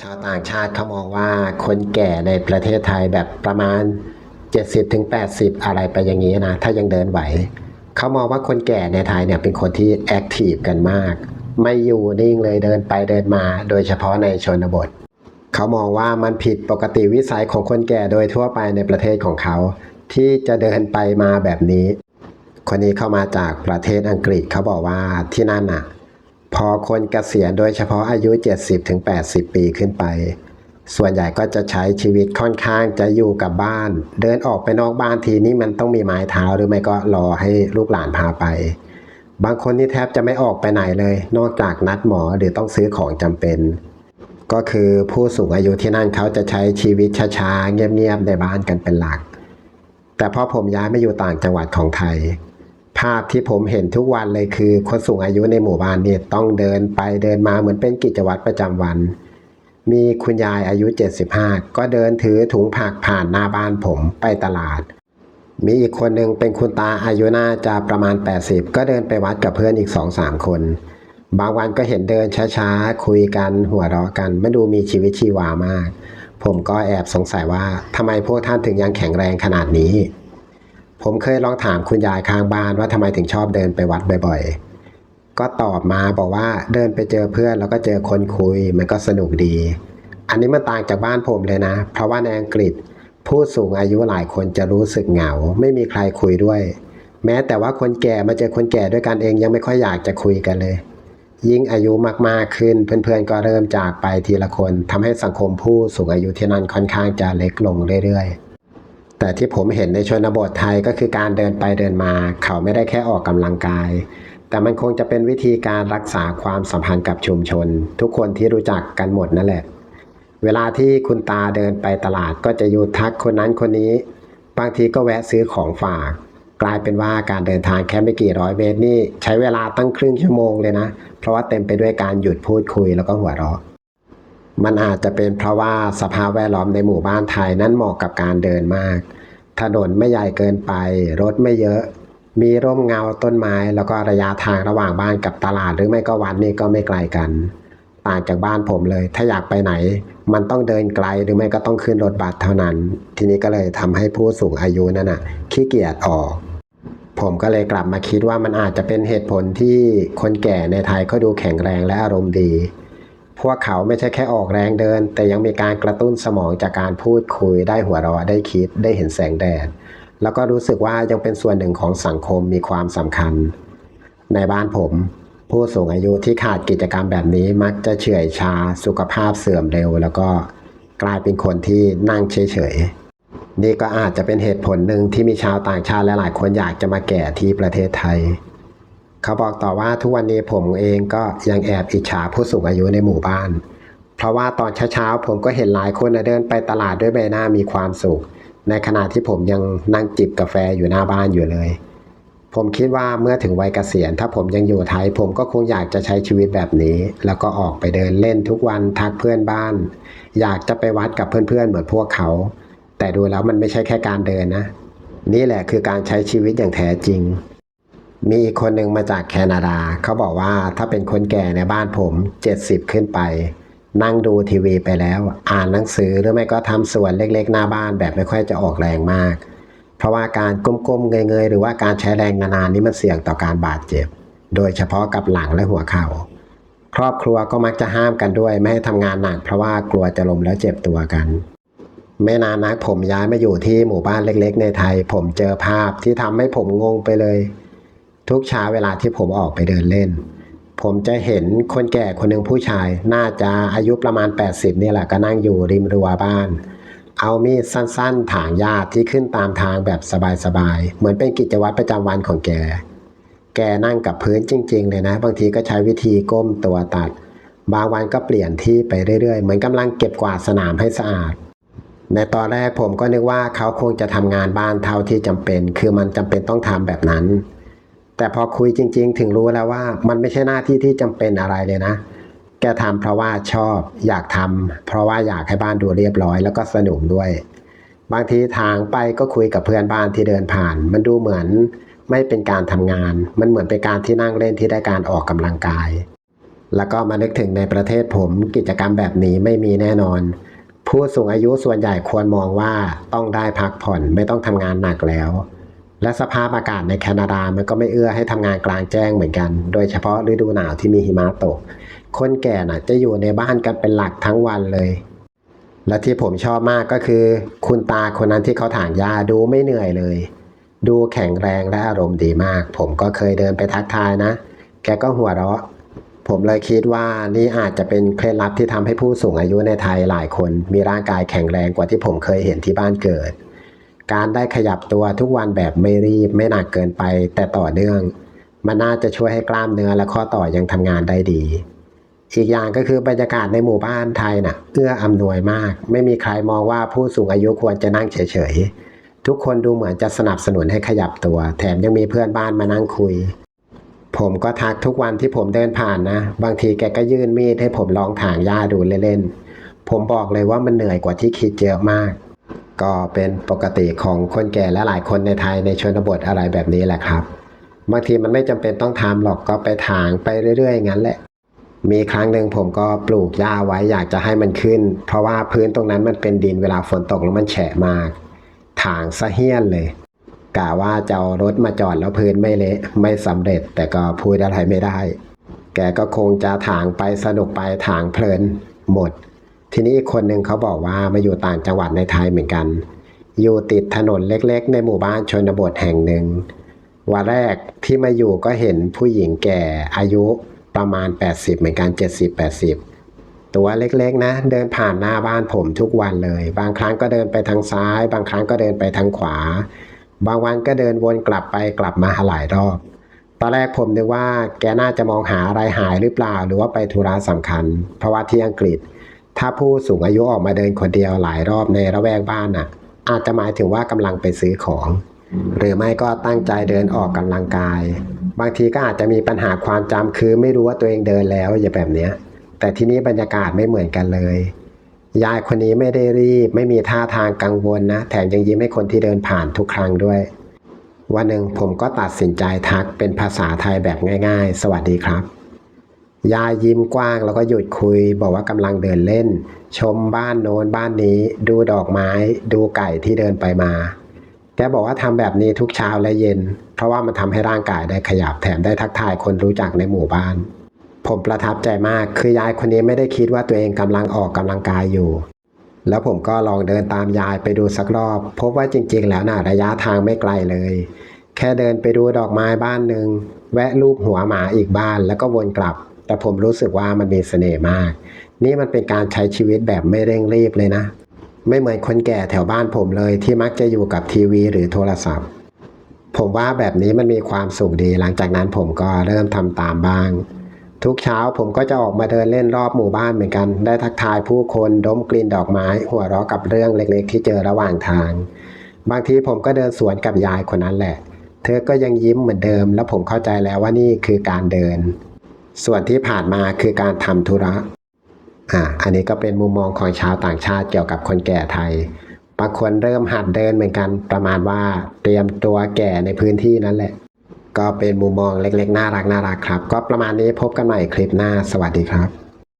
ชาวต่างชาติเขามองว่าคนแก่ในประเทศไทยแบบประมาณ 70-80อะไรไปอย่างนี้นะ ถ้ายังเดินไหว เขามองว่าคนแก่ในไทยเนี่ยเป็นคนที่แอคทีฟกันมาก ไม่อยู่นิ่งเลยเดินไปเดินมา โดยเฉพาะในชนบท เขามองว่ามันผิดปกติวิสัยของคนแก่โดยทั่วไปในประเทศของเขา ที่จะเดินไปมาแบบนี้ คนนี้เข้ามาจากประเทศอังกฤษเขาบอกว่าที่นั่นน่ะ พอคนเกษียณโดยเฉพาะอายุ 70-80 ปีขึ้นไป ส่วนใหญ่ก็จะใช้ชีวิตค่อนข้างจะอยู่กับบ้าน เดินออกไปนอกบ้านทีนี้มันต้องมีไม้เท้าหรือไม่ก็รอให้ลูกหลานพาไป บางคนนี่แทบจะไม่ออกไปไหนเลย นอกจากนัดหมอหรือต้องซื้อของจำเป็น ก็คือผู้สูงอายุที่นั่นเขาจะใช้ชีวิตช้าๆเงียบๆในบ้านกันเป็นหลัก แต่พอผมย้ายมาอยู่ต่างจังหวัดของไทย ภาพที่ผมเห็นทุกวันเลยคือ คนสูงอายุในหมู่บ้านเนี่ยต้องเดินไปเดินมาเหมือนเป็นกิจวัตรประจำวัน มีคุณยายอายุ 75 ก็เดินถือถุงผักผ่านหน้าบ้านผมไปตลาด มีอีกคนหนึ่งเป็นคุณตาอายุน่าจะประมาณ 80 ก็เดินไปวัดกับเพื่อนอีก 2-3 คน บางวันก็เห็นเดินช้าๆ คุยกันหัวเราะกันไม่ดูมีชีวิตชีวามาก ผมก็แอบสงสัยว่าทำไมพวกท่านถึงยังแข็งแรงขนาดนี้ ผมเคยลองถามคุณยายข้างบ้านว่าทำไมถึงชอบเดินไปวัดบ่อยๆ ก็ตอบมาบอกว่าเดินไปเจอเพื่อนแล้วก็เจอคนคุยมันก็สนุกดี อันนี้มันต่างจากบ้านผมเลยนะ เพราะว่าในอังกฤษผู้สูงอายุหลายคนจะรู้สึกเหงา ไม่มีใครคุยด้วย แม้แต่ว่าคนแก่มาเจอคนแก่ด้วยกันเองยังไม่ค่อยอยากจะคุยกันเลย ยิ่งอายุมากๆขึ้น เพื่อนๆก็เริ่มจากไปทีละคนทำให้สังคมผู้สูงอายุที่นั่นค่อนข้างจะเล็กลงเรื่อยๆ แต่ที่ผมเห็นในชนบทไทยก็คือการเดินไปเดินมา เขาไม่ได้แค่ออกกำลังกาย แต่มันคงจะเป็นวิธีการรักษาความสัมพันธ์กับชุมชน ทุกคนที่รู้จักกันหมดนั่นแหละ เวลาที่คุณตาเดินไปตลาดก็จะหยุดทักคนนั้นคนนี้ บางทีก็แวะซื้อของฝาก กลายเป็นว่าการเดินทางแค่ไม่กี่ร้อยเมตรนี่ใช้เวลาตั้งครึ่งชั่วโมงเลยนะ เพราะว่าเต็มไปด้วยการหยุดพูดคุยแล้วก็หัวเราะ มันอาจจะเป็นเพราะว่าสภาพแวดล้อมในหมู่บ้านไทยนั้นเหมาะกับการเดินมาก ถนนไม่ใหญ่เกินไป รถไม่เยอะ มีร่มเงาต้นไม้ แล้วก็ระยะทางระหว่างบ้านกับตลาดหรือไม่ก็วัดนี่ก็ไม่ไกลกัน ต่างจากบ้านผมเลย ถ้าอยากไปไหน มันต้องเดินไกลหรือไม่ก็ต้องขึ้นรถบัสเท่านั้น ทีนี้ก็เลยทำให้ผู้สูงอายุนั่นน่ะขี้เกียจออกผมก็เลยกลับมาคิดว่ามันอาจจะเป็นเหตุผลที่คนแก่ในไทยก็ดูแข็งแรงและอารมณ์ดี พวกเขาไม่ใช่แค่ออกแรงเดิน แต่ยังมีการกระตุ้นสมองจากการพูดคุยได้หัวเราะได้คิดได้เห็นแสงแดด แล้วก็รู้สึกว่ายังเป็นส่วนหนึ่งของสังคมมีความสำคัญ ในบ้านผม ผู้สูงอายุที่ขาดกิจกรรมแบบนี้มักจะเฉื่อยชาสุขภาพเสื่อมเร็ว แล้วก็กลายเป็นคนที่นั่งเฉยๆนี่ก็อาจจะเป็นเหตุผลหนึ่งที่มีชาวต่างชาติและหลายคนอยากจะมาแก่ที่ประเทศไทย เขาบอกต่อว่าทุกวันนี้ผมเองก็ยังแอบอิจฉาผู้สูงอายุในหมู่บ้าน เพราะว่าตอนเช้าๆผมก็เห็นหลายคนเดินไปตลาดด้วยใบหน้ามีความสุข ในขณะที่ผมยังนั่งจิบกาแฟอยู่หน้าบ้านอยู่เลย ผมคิดว่าเมื่อถึงวัยเกษียณ ถ้าผมยังอยู่ไทย ผมก็คงอยากจะใช้ชีวิตแบบนี้ แล้วก็ออกไปเดินเล่นทุกวันทักเพื่อนบ้าน อยากจะไปวัดกับเพื่อนๆ เหมือนพวกเขา แต่ดูแล้วมันไม่ใช่แค่การเดินนะ นี่แหละคือการใช้ชีวิตอย่างแท้จริง มีอีกคนหนึ่งมาจากแคนาดา เขาบอกว่าถ้าเป็นคนแก่ในบ้านผม 70 ขึ้นไป นั่งดูทีวีไปแล้ว อ่านหนังสือหรือไม่ก็ทำสวนเล็กๆ หน้าบ้านแบบไม่ค่อยจะออกแรงมาก เพราะว่าการก้มๆเงยๆ หรือว่าการใช้แรงนานๆนี่มันเสี่ยงต่อการบาดเจ็บ โดยเฉพาะกับหลังและหัวเข่า ครอบครัวก็มักจะห้ามกันด้วย ไม่ให้ทำงานหนักเพราะว่ากลัวจะล้มแล้วเจ็บตัวกันไม่นานนักผมย้ายมาอยู่ที่หมู่บ้านเล็ก ๆ ในไทย ผมเจอภาพที่ทำให้ผมงงไปเลย ทุกเช้าเวลาที่ผมออกไปเดินเล่น ผมจะเห็นคนแก่คนหนึ่งผู้ชาย น่าจะอายุประมาณ 80นี่แหละก็นั่งอยู่ริมรั้วบ้าน เอามีดสั้นๆ ถางหญ้าที่ขึ้นตามทางแบบสบายๆ เหมือนเป็นกิจวัตรประจำวันของแก แกนั่งกับพื้นจริง ๆ เลยนะ บางทีก็ใช้วิธีก้มตัวตัด บางวันก็เปลี่ยนที่ไปเรื่อยๆ เหมือนกำลังเก็บกวาดสนามให้สะอาดในตอนแรกผมก็นึกว่าเขาคงจะทำงานบ้านเท่าที่จำเป็น คือมันจำเป็นต้องทำแบบนั้น แต่พอคุยจริง ๆ ถึงรู้แล้วว่า มันไม่ใช่หน้าที่ที่จำเป็นอะไรเลยนะ แกทำเพราะว่าชอบอยากทำเพราะว่าอยากให้บ้านดูเรียบร้อย แล้วก็สนุกด้วย บางทีทางไปก็คุยกับเพื่อนบ้านที่เดินผ่าน มันดูเหมือนไม่เป็นการทำงาน มันเหมือนเป็นการที่นั่งเล่นที่ได้การออกกำลังกาย แล้วก็มานึกถึงในประเทศผมกิจกรรมแบบนี้ไม่มีแน่นอน ผู้สูงอายุส่วนใหญ่ควรมองว่าต้องได้พักผ่อนไม่ต้องทำงานหนักแล้ว และสภาพอากาศในแคนาดามันก็ไม่เอื้อให้ทำงานกลางแจ้งเหมือนกัน โดยเฉพาะฤดูหนาวที่มีหิมะตก คนแก่น่ะจะอยู่ในบ้านกันเป็นหลักทั้งวันเลย และที่ผมชอบมากก็คือ คุณตาคนนั้นที่เขาถางหญ้าดูไม่เหนื่อยเลย ดูแข็งแรงและอารมณ์ดีมาก ผมก็เคยเดินไปทักทายนะ แกก็หัวเราะ ผมเลยคิดว่านี่อาจจะเป็นเคล็ดลับที่ทำให้ผู้สูงอายุในไทยหลายคน มีร่างกายแข็งแรงกว่าที่ผมเคยเห็นที่บ้านเกิด การได้ขยับตัวทุกวันแบบไม่รีบไม่หนักเกินไป แต่ต่อเนื่อง มันน่าจะช่วยให้กล้ามเนื้อและข้อต่อยังทำงานได้ดี อีกอย่างก็คือบรรยากาศในหมู่บ้านไทยน่ะเอื้ออำนวยมาก ไม่มีใครมองว่าผู้สูงอายุควรจะนั่งเฉยๆ ทุกคนดูเหมือนจะสนับสนุนให้ขยับตัว แถมยังมีเพื่อนบ้านมานั่งคุย ผมก็ทักทุกวันที่ผมเดินผ่านนะ บางทีแกก็ยื่นมีดให้ผมลองถางหญ้าดูเล่นๆผมบอกเลยว่ามันเหนื่อยกว่าที่คิดเยอะมาก ก็เป็นปกติของคนแก่และหลายคนในไทยในชนบทอะไรแบบนี้แหละครับบางทีมันไม่จำเป็นต้องทำหรอกก็ไปถางไปเรื่อยๆงั้นแหละ มีครั้งหนึ่งผมก็ปลูกหญ้าไว้อยากจะให้มันขึ้น เพราะว่าพื้นตรงนั้นมันเป็นดินเวลาฝนตกแล้วมันแฉะมาก ถางสะเฮี้ยนเลยกะว่าจะเอารถมาจอดแล้วพื้นไม่เละไม่สำเร็จ แต่ก็พูดอะไรไม่ได้ แกก็คงจะถางไปสนุกไปถางเพลินหมด ทีนี้อีกคนหนึ่งเขาบอกว่ามาอยู่ต่างจังหวัดในไทยเหมือนกัน อยู่ติดถนนเล็กๆ ในหมู่บ้านชนบทแห่งหนึ่ง วันแรกที่มาอยู่ก็เห็นผู้หญิงแก่อายุประมาณ 80 เหมือนกัน 70-80 ตัวเล็กๆนะ เดินผ่านหน้าบ้านผมทุกวันเลย บางครั้งก็เดินไปทางซ้าย บางครั้งก็เดินไปทางขวา บางวันก็เดินวนกลับไปกลับมาหลายรอบ ตอนแรกผมนึกว่าแกน่าจะมองหาอะไรหายหรือเปล่า หรือว่าไปธุระสำคัญ เพราะว่าที่อังกฤษ ถ้าผู้สูงอายุออกมาเดินคนเดียวหลายรอบในระแวกบ้านน่ะ อาจจะหมายถึงว่ากำลังไปซื้อของ หรือไม่ก็ตั้งใจเดินออกกำลังกาย บางทีก็อาจจะมีปัญหาความจำคือไม่รู้ว่าตัวเองเดินแล้วอย่าแบบเนี้ย แต่ที่นี้บรรยากาศไม่เหมือนกันเลย ยายคนนี้ไม่ได้รีบ ไม่มีท่าทางกังวลนะ แถมยังยิ้มให้คนที่เดินผ่านทุกครั้งด้วย วันหนึ่งผมก็ตัดสินใจทักเป็นภาษาไทยแบบง่าย ๆ สวัสดีครับ ยายยิ้มกว้างแล้วก็หยุดคุย บอกว่ากำลังเดินเล่น ชมบ้านโน้นบ้านนี้ดูดอกไม้ ดูไก่ที่เดินไปมา แกบอกว่าทำแบบนี้ทุกเช้าและเย็น เพราะว่ามันทำให้ร่างกายได้ขยับแถมได้ทักทายคนรู้จักในหมู่บ้าน ผมประทับใจมากคือยายคนนี้ไม่ได้คิดว่าตัวเองกำลังออกกำลังกายอยู่ แล้วผมก็ลองเดินตามยายไปดูสักรอบ พบว่าจริง ๆ แล้วน่ะระยะทางไม่ไกลเลย แค่เดินไปดูดอกไม้บ้านหนึ่งแวะลูบหัวหมาอีกบ้านแล้วก็วนกลับ แต่ผมรู้สึกว่ามันมีเสน่ห์มาก นี่มันเป็นการใช้ชีวิตแบบไม่เร่งรีบเลยนะ ไม่เหมือนคนแก่แถวบ้านผมเลยที่มักจะอยู่กับทีวีหรือโทรศัพท์ ผมว่าแบบนี้มันมีความสุขดี หลังจากนั้นผมก็เริ่มทำตามบ้าง ทุกเช้าผมก็จะออกมาเดินเล่นรอบหมู่บ้านเหมือนกัน ได้ทักทายผู้คนดมกลิ่นดอกไม้ หัวเราะกับเรื่องเล็กๆ ที่เจอระหว่างทาง บางทีผมก็เดินสวนกับยายคนนั้นแหละ เธอก็ยังยิ้มเหมือนเดิม แล้วผมเข้าใจแล้วว่านี่คือการเดิน ส่วนที่ผ่านมาคือการทำธุระอ่าอันนี้ก็เป็นมุมมองของชาวต่างชาติเกี่ยวกับคนแก่ไทยบางคนเริ่มหัดเดินเหมือนกันประมาณว่าเตรียมตัวแก่ในพื้นที่นั่นแหละ ก็เป็นมุมมองเล็กๆ น่ารักน่ารักครับ ก็ประมาณนี้พบกันใหม่คลิปหน้าสวัสดีครับ